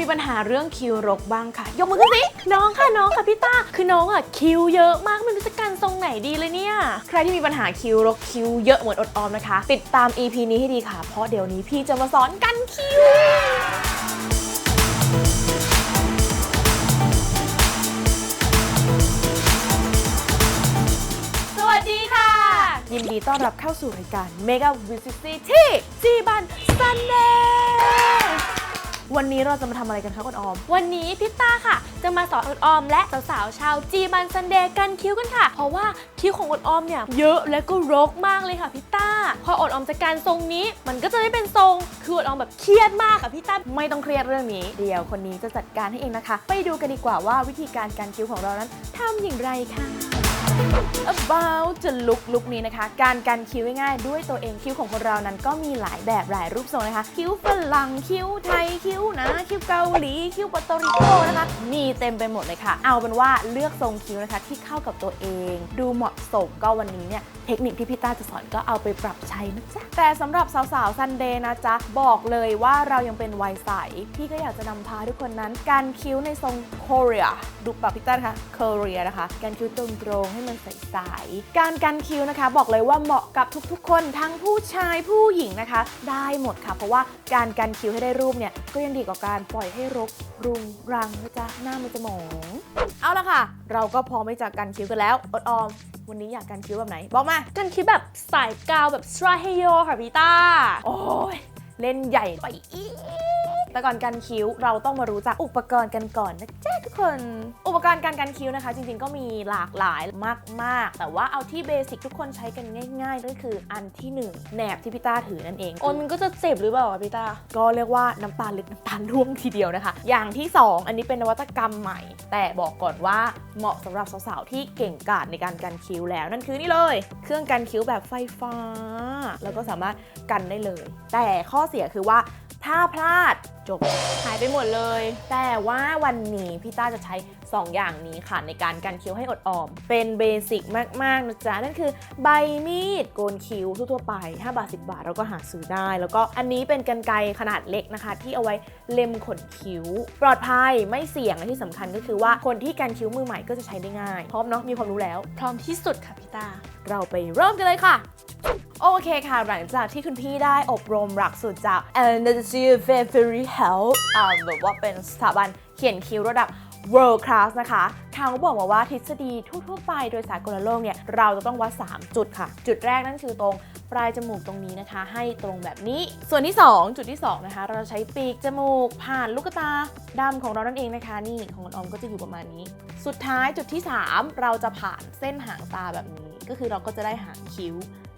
มีปัญหาเรื่องคิ้วรกบ้างค่ะ ยกมือขึ้นสิน้องค่ะน้องค่ะพี่ต้าคือน้องอะคิ้วเยอะมากไม่รู้จะกันทรงไหนดีเลยเนี่ย ใครที่มีปัญหาคิ้วรกคิ้วเยอะเหมือนอดออมนะคะ ติดตาม EP นี้ให้ดีค่ะ เพราะเดี๋ยวนี้พี่จะมาสอนกันคิ้วสวัสดีค่ะยินดีต้อนรับเข้าสู่รายการ Mega Visit ที่จีบันซันเดย์ วันนี้เราจะมาทำอะไรกันคะคุณออม วันนี้พิตต้าค่ะ จะมาสอนอดออมและสาวๆชาวจีบันซันเดย์กันคิ้วกันค่ะ เพราะว่าคิ้วของอดออมเนี่ยเยอะและก็รกมากเลยค่ะพิตต้า พออดออมจะการทรงนี้ มันก็จะไม่เป็นทรงคืออดออมแบบเครียดมากอะพี่ต้าไม่ต้องเครียดเรื่องนี้ เดี๋ยวคนนี้จะจัดการให้เองนะคะ ไปดูกันดีกว่าว่าวิธีการการคิ้วของเรานั้นทำอย่างไรค่ะ about จะลุกลุกนี้นะคะ การกันคิ้วง่ายๆด้วยตัวเองคิ้วของคนเรานั้นก็มีหลายแบบหลายรูปทรงนะคะ คิ้วฝรั่งคิ้วไทยคิ้วนะ คิ้วเกาหลี คิ้วปอร์ตริโกนะคะ มีเต็มไปหมดเลยค่ะ เอาเป็นว่าเลือกทรงคิ้วนะคะ ที่เข้ากับตัวเอง ดูเหมาะสมก็วันนี้เนี่ยเทคนิคที่พี่ต้าจะสอนก็เอาไปปรับใช้นะจ๊ะ แต่สำหรับสาวๆซันเดย์นะจ๊ะ บอกเลยว่าเรายังเป็นวัยใส พี่ก็อยากจะนำพาทุกคนนั้น การคิ้วในทรงโคเรียดูปรับพี่ต้านะคะโคเรียนะคะ การคิ้วตรงๆให้มันใสๆ การกันคิ้วนะคะ บอกเลยว่าเหมาะกับทุกๆ คนทั้งผู้ชายผู้หญิงนะคะ ได้หมดค่ะ เพราะว่าการกันคิ้วให้ได้รูปเนี่ยก็ยังดีกว่าการปล่อยให้รกรุงรังนะจ๊ะหน้ามันจะหมอง เอาละค่ะ เราก็พร้อมที่จะกันคิ้วกันแล้วอดออมวันนี้อยากกันคิ้วแบบไหน บอกมา กันคิดแบบสายกาวแบบสไตรเฮโยค่ะพี่ต้า โอ้ยเล่นใหญ่ไปอีก แต่ก่อนกันคิ้วเราต้องมารู้จักอุปกรณ์กันก่อนนะจ๊ะทุกคน อุปกรณ์การกันคิ้วนะคะ จริงๆก็มีหลากหลายมากๆ แต่ว่าเอาที่เบสิกทุกคนใช้กันง่ายๆก็คืออันที่หนึ่งแหนบที่พี่ต้าถือนั่นเองโอ้ยมันก็จะเจ็บหรือเปล่าอะพี่ต้าก็เรียกว่าน้ำตาลเล็ดน้ำตาลร่วงทีเดียวนะคะ อย่างที่ 2 อันนี้เป็นนวัตกรรมใหม่ แต่บอกก่อนว่าเหมาะสำหรับสาวๆที่เก่งกาจในการกันคิ้วแล้วนั่นคือนี่เลย เครื่องกันคิ้วแบบไฟฟ้า แล้วก็สามารถกันได้เลย แต่ข้อเสียคือว่า ถ้าพลาดจบหายไปหมดเลย แต่ว่าวันนี้พี่ต้าจะใช้ 2อย่างนี้ค่ะในการกันคิ้วให้อดออม เป็นเบสิกมากๆนะจ๊ะนั่นคือใบมีดโกนคิ้วทั่วๆไป 5 บาท 10 บาทเราก็หาซื้อได้ แล้วก็อันนี้เป็นกันไกรขนาดเล็กนะคะ ที่เอาไว้เล็มขนคิ้ว ปลอดภัยไม่เสี่ยงและที่สำคัญก็คือว่าคนที่กันคิ้วมือใหม่ก็จะใช้ได้ง่าย พร้อมเนาะมีความรู้แล้ว พร้อมที่สุดค่ะพี่ต้าเราไปเริ่มกันเลยค่ะโอเคค่ะ หลังจากที่คุณพี่ได้อบรมหลักสูตรจาก a n a s t a s i a v e r y Health อ่าแบบว่าเป็นสถาบันเขียนคิ้วระดับ world class นะคะทางเขาบอกมาว่าทฤษฎีทั่วๆไปโดยสากลโลกเนี่ยเราจะต้องวัด 3 จุดค่ะ จุดแรกนั่นคือตรงปลายจมูกตรงนี้นะคะ ให้ตรงแบบนี้ ส่วนที่ 2 จุดที่ 2 นะคะ เราจะใช้ปีกจมูก ผ่านลูกตาดำของเรานั่นเองนะคะ นี่ของออมก็จะอยู่ประมาณนี้ สุดท้ายจุดที่ 3 เราจะผ่านเส้นหางตาแบบนี้ ก็คือเราก็จะได้หางคิ้ว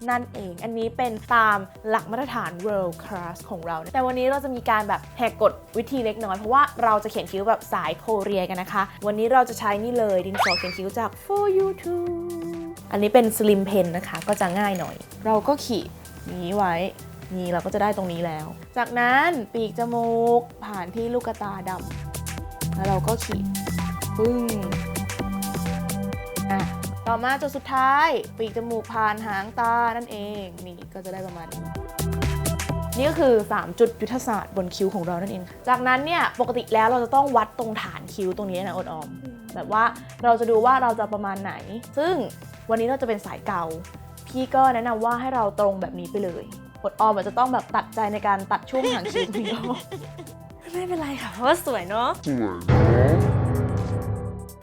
นั่นเอง อันนี้เป็นตามหลักมาตรฐาน world class ของเรา แต่วันนี้เราจะมีการแบบแหกกฎวิธีเล็กน้อย เพราะว่าเราจะเขียนคิ้วแบบสายโคเรียกันนะคะ วันนี้เราจะใช้นี่เลยดินสอเขียนคิ้วจาก for you too อันนี้เป็น slim pen นะคะ ก็จะง่ายหน่อย เราก็ขีดนี้ไว้นี่เราก็จะได้ตรงนี้แล้ว จากนั้นปีกจมูกผ่านที่ลูกตาดำแล้วเราก็ขีดปึ้งอะ ต่อมาจุดสุดท้ายปีกจมูกผ่านหางตานั่นเองนี่ก็จะได้ประมาณนี้นี่ก็คือ 3 จุดยุทธศาสตร์บนคิ้วของเรานั่นเองจากนั้นเนี่ยปกติแล้วเราจะต้องวัดตรงฐานคิ้วตรงนี้นะอดออมแบบว่าเราจะดูว่าเราจะประมาณไหน ซึ่งวันนี้เราจะเป็นสายเกาพี่ก็แนะนำว่าให้เราตรงแบบนี้ไปเลยอดออมอาจจะต้องแบบตัดใจในการตัดช่วงหางคิ้วนี้ออกไม่เป็นไรค่ะเพราะว่าสวยเนาะเ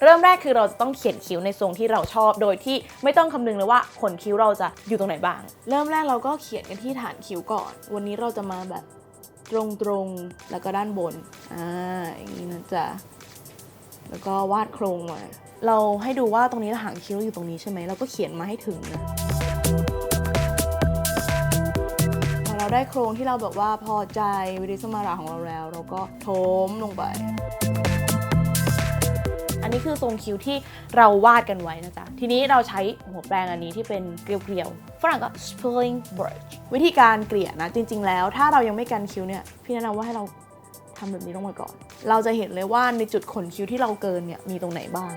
เริ่มแรกคือเราจะต้องเขียนคิ้วในทรงที่เราชอบ โดยที่ไม่ต้องคำนึงเลยว่าขนคิ้วเราจะอยู่ตรงไหนบ้าง เริ่มแรกเราก็เขียนกันที่ฐานคิ้วก่อน วันนี้เราจะมาแบบตรงๆแล้วก็ด้านบน อ่าอย่างนี้นะจ๊ะ แล้วก็วาดโครงมา เราให้ดูว่าตรงนี้หางคิ้วอยู่ตรงนี้ใช่ไหมเราก็เขียนมาให้ถึงนะพอเราได้โครงที่เราแบบว่าพอใจวิริสมาราของเราแล้ว เราก็โถมลงไป นนี้คือทรงคิ้วที่เราวาดกันไว้นะจ๊ะ ทีนี้เราใช้หัวแปรงอันนี้ที่เป็นเกลียวๆ ฝรั่งก็ spilling brush วิธีการเกลี่ยนะ จริง ๆ แล้ว ถ้าเรายังไม่กันคิ้วเนี่ย พี่แนะนำว่าให้เราทำแบบนี้ลงมาก่อน เราจะเห็นเลยว่าในจุดขนคิ้วที่เราเกินเนี่ยมีตรงไหนบ้าง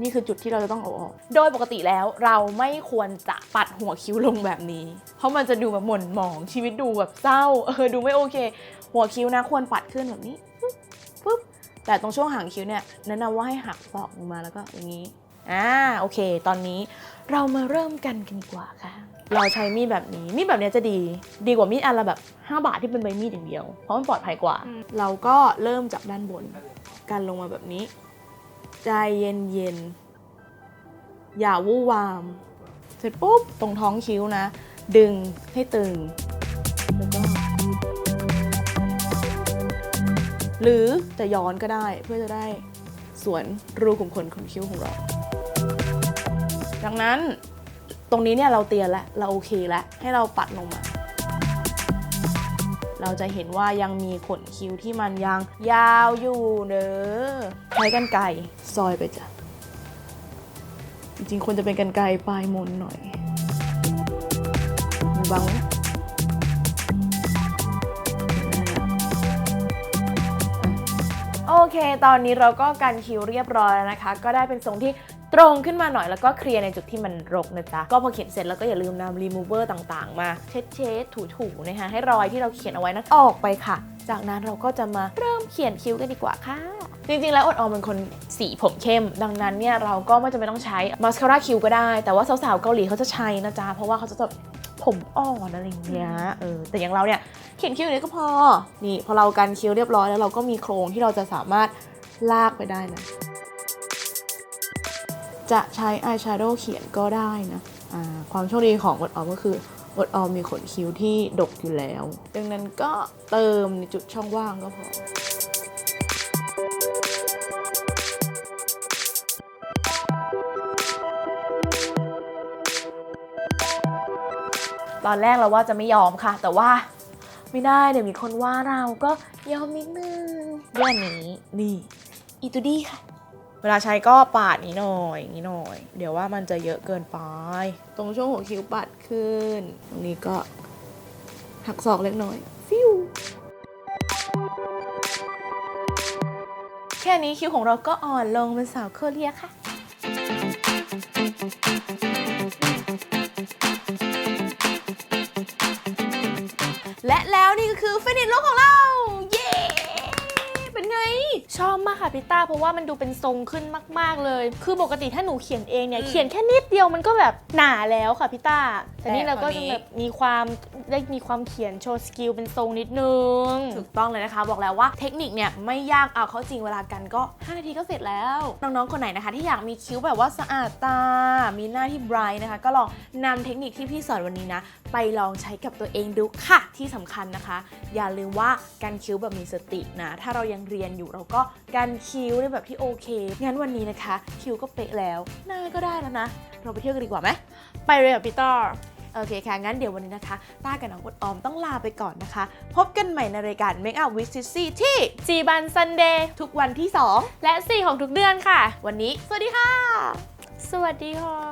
นี่คือจุดที่เราจะต้องเอาออก โดยปกติแล้วเราไม่ควรจะปัดหัวคิ้วลงแบบนี้ เพราะมันจะดูแบบหม่นหมองชีวิตดูแบบเศร้า เออดูไม่โอเค หัวคิ้วนะควรปัดขึ้นแบบนี้ ปุ๊บปุ๊บ แต่ตรงช่วงหางคิ้วเนี่ยแนะนำว่าให้หักศอกลงมาแล้วก็อย่างนี้อ่าโอเค ตอนนี้เรามาเริ่มกันกันดีกว่าค่ะ เราใช้มีดแบบนี้มีดแบบเนี้ยจะดี ดีกว่ามีดอันละแบบ 5 บาทที่เป็นใบมีดอย่างเดียว เพราะมันปลอดภัยกว่า เราก็เริ่มจากด้านบนกันลงมาแบบนี้ ใจเย็นเย็นๆอย่าวู่วาม เสร็จปุ๊บ ตรงท้องคิ้วนะ ดึงให้ตึง หรือจะย้อนก็ได้เพื่อจะได้สวนรูขุมขนขนคิ้วของเรา ดังนั้นตรงนี้เนี่ยเราเตียนแล้วเราโอเคแล้วให้เราปัดลงมา เราจะเห็นว่ายังมีขนคิ้วที่มันยังยาวอยู่เนอะใช้กันไกรซอยไปจ้ะจริงๆควรจะเป็นกันไกรปลายมนหน่อยมีบัง เค ตอนนี้เราก็กันคิ้วเรียบร้อยแล้วนะคะ ก็ได้เป็นทรงที่ตรงขึ้นมาหน่อยแล้วก็เคลียร์ในจุดที่มันรกนะจ๊ะ ก็พอเขียนเสร็จแล้วก็อย่าลืมนำรีมูเวอร์ต่างๆ มาเช็ดเช็ดถูถูๆนะคะให้รอยที่เราเขียนเอาไว้นั้นออกไปค่ะ จากนั้นเราก็จะมาเริ่มเขียนคิ้วกันดีกว่าค่ะ จริงๆ แล้วอดออมเป็นคนสีผมเข้ม ดังนั้นเนี่ยเราก็ไม่จำเป็นต้องใช้มาสคาร่าคิ้วก็ได้ แต่ว่าสาวๆเกาหลีเขาจะใช้นะจ๊ะเพราะว่าเขาจะแบบผมอ่อนอะไรอย่างเงี้ยเออแต่อย่างเราเนี่ย เขียนคิ้วอย่างนี้ก็พอ นี่พอเรากันคิ้วเรียบร้อยแล้วเราก็มีโครงที่เราจะสามารถลากไปได้นะ จะใช้อายแชโดว์เขียนก็ได้นะความโชคดีของอดออมก็คืออดออมมีขนคิ้วที่ดกอยู่แล้ว ดังนั้นก็เติมในจุดช่องว่างก็พอตอนแรกเราว่าจะไม่ยอมค่ะ แต่ว่า ไม่ได้เดี๋ยวมีคนว่าเราก็ยอมนิดนึงด้วยอันนี้นี่อีตูดี้ค่ะ เวลาใช้ก็ปาดนี้หน่อยอย่างนี้หน่อย เดี๋ยวว่ามันจะเยอะเกินไป ตรงช่วงหัวคิ้วปัดขึ้น ตรงนี้ก็หักศอกเล็กน้อยฟิวแค่นี้คิ้วของเราก็อ่อนลงเป็นสาวโคเรียค่ะและ แล้วนี่ก็คือฟินิชลุคของเราเย้เป็นไง ชอบมากค่ะพี่ต้าเพราะว่ามันดูเป็นทรงขึ้นมาก ๆเลย คือปกติถ้าหนูเขียนเองเนี่ยอืมเขียนแค่นิดเดียวมันก็แบบหนาแล้วค่ะพี่ต้าแต่นี่แต่เราก็คราวนี้จะแบบมีความได้มีความเขียนโชว์สกิลเป็นทรงนิดนึงถูกต้องเลยนะคะ บอกแล้วว่าเทคนิคเนี่ยไม่ยากเอาเข้าจริงเวลากันก็ 5 นาทีก็เสร็จแล้วน้องๆคนไหนนะคะ ที่อยากมีคิ้วแบบว่าสะอาดตา มีหน้าที่ไบรท์นะคะ ก็ลองนำเทคนิคที่พี่สอนวันนี้นะ ไปลองใช้กับตัวเองดูค่ะที่สำคัญนะคะ อย่าลืมว่าการคิ้วแบบมีสตินะ ถ้าเรายังเรียนอยู่เราก็การคิ้วในแบบที่โอเค งั้นวันนี้นะคะ คิ้วก็เป๊ะแล้ว หน้าก็ได้แล้วนะ เราไปเที่ยวกันดีกว่าไหม ไปเลยค่ะพี่ต้าโอเคค่ะ งั้นเดี๋ยววันนี้นะคะ ต้ากับน้องอดออมต้องลาไปก่อนนะคะ พบกันใหม่ในรายการ Make Up with Sissy ที่จีบันซันเดย์ทุกวันที่และ 4 ของทุกเดือนค่ะ2วันนี้ สวัสดีค่ะ สวัสดีค่ะ